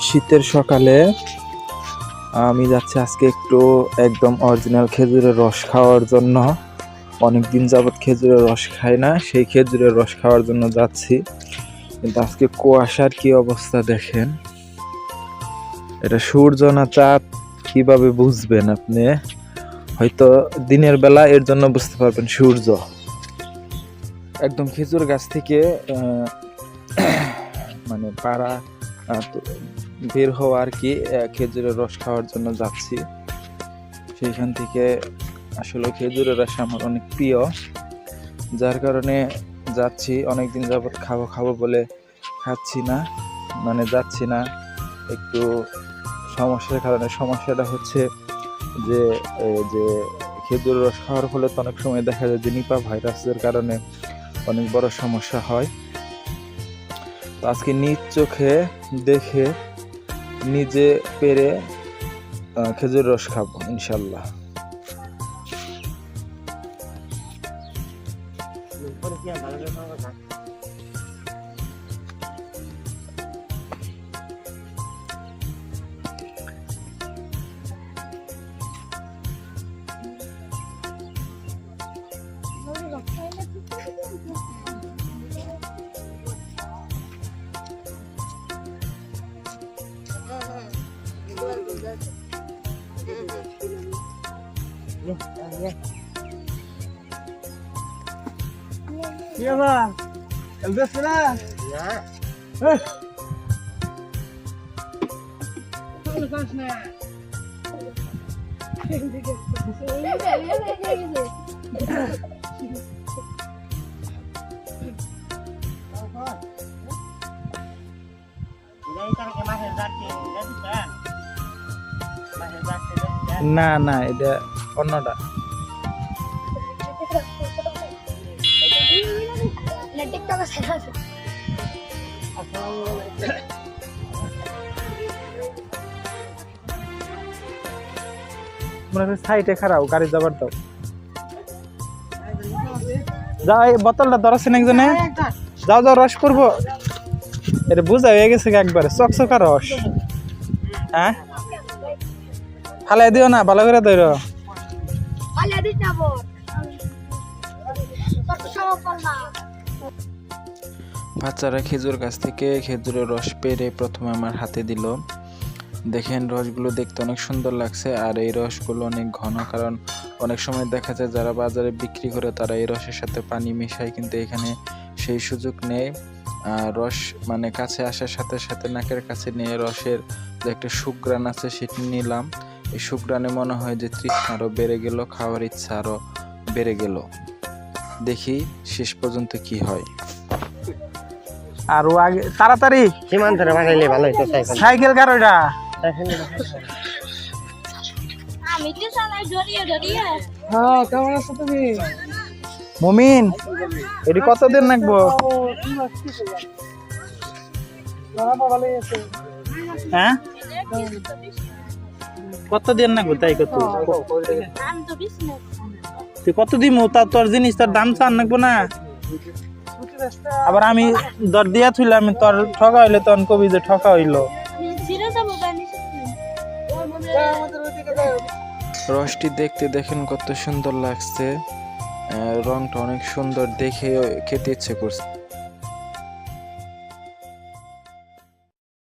শীতের সকালে আমি যাচ্ছি আজকে একটু একদম অরিজিনাল খেজুরের রস খাওয়ার জন্য। অনেক দিন যাবৎ খেজুরের রস খাই না, সেই খেজুরের রস খাওয়ার জন্য যাচ্ছি। কিন্তু আজকে কুয়াশার কি অবস্থা দেখেন। এটা সূর্য না চাঁদ, কীভাবে বুঝবেন আপনি? হয়তো দিনের বেলা এর জন্য বুঝতে পারবেন সূর্য। একদম খেজুর গাছ থেকে মানে পাড়া বের হওয়া আর কি খেজুরের রস খাওয়ার জন্য যাচ্ছি। সেইখান থেকে আসলে খেজুরের রস আমার অনেক প্রিয়। যার কারণে যাচ্ছি অনেক দিন যাবত খাব খাব বলে খাচ্ছি না মানে যাচ্ছি না। একটু সমস্যার কারণে, সমস্যাটা হচ্ছে যে যে খেজুরের রস খাওয়ার ফলে তো অনেক সময় দেখা যায় যে নিপা ভাইরাসের কারণে অনেক বড় সমস্যা হয়। তো আজকে নিজ চোখে দেখে নিজে পেরে খেজুর রস খাব ইনশাল্লাহ Iya bang, LBS lah. Ya. Eh. না না, এটা অন্যটা। সাইডে খারাপ, গাড়ি যাবার দাও যাও, এই বোতলটা ধরাছেন একজনে? যাও যাও, রস করব এটা বুঝা হয়ে গেছে একবারে, চকচকা রস। হ্যাঁ? ফালাই দিও না ভালো করে ধরো। বাচ্চারা খেজুর গাছ থেকে খেজুরের রস পেরে প্রথমে আমার হাতে দিল। দেখেন রসগুলো দেখতে অনেক সুন্দর লাগছে আর এই রসগুলো অনেক ঘন কারণ অনেক সময় দেখা যায় যারা বাজারে বিক্রি করে তারা এই রসের সাথে পানি মেশায় কিন্তু এখানে সেই সুযোগ নেই। আর রস মানে কাছে আসার সাথে সাথে নাকের কাছে নিয়ে রসের যে একটা সুগ্রান আছে সেটি নিলাম। এই সুগ্রানে মনে হয় যে তৃষ্ণা আরও বেড়ে গেল খাওয়ার ইচ্ছা আরও বেড়ে গেল। দেখি শেষ পর্যন্ত কি হয়। আর ও আগে তাড়াতাড়ি। সীমান্তরে বানাইলে ভালো হইতো সাইকেল। সাইকেল কার ওইটা? আমি কি চালাই জড়িয়ে জড়িয়ে হ্যাঁ কেমন আছো তুমি? মুমিন এটি কতদিন লাগবো ভালোই হ্যাঁ কতদিন লাগবো তাই কত? আমি তো বিজনেস তুই কত দিমু? তা তোর জিনিস তোর দাম চান লাগবো না? আবার আমি দর দিয়া থুইলে আমি তোর ঠকা হইলে তখন কবি যে ঠকা হইল। সিরিয়াস যাব গানি রসটি দেখতে দেখেন কত সুন্দর লাগছে। আহ, রংটা অনেক সুন্দর দেখে খেতে ইচ্ছে করছে।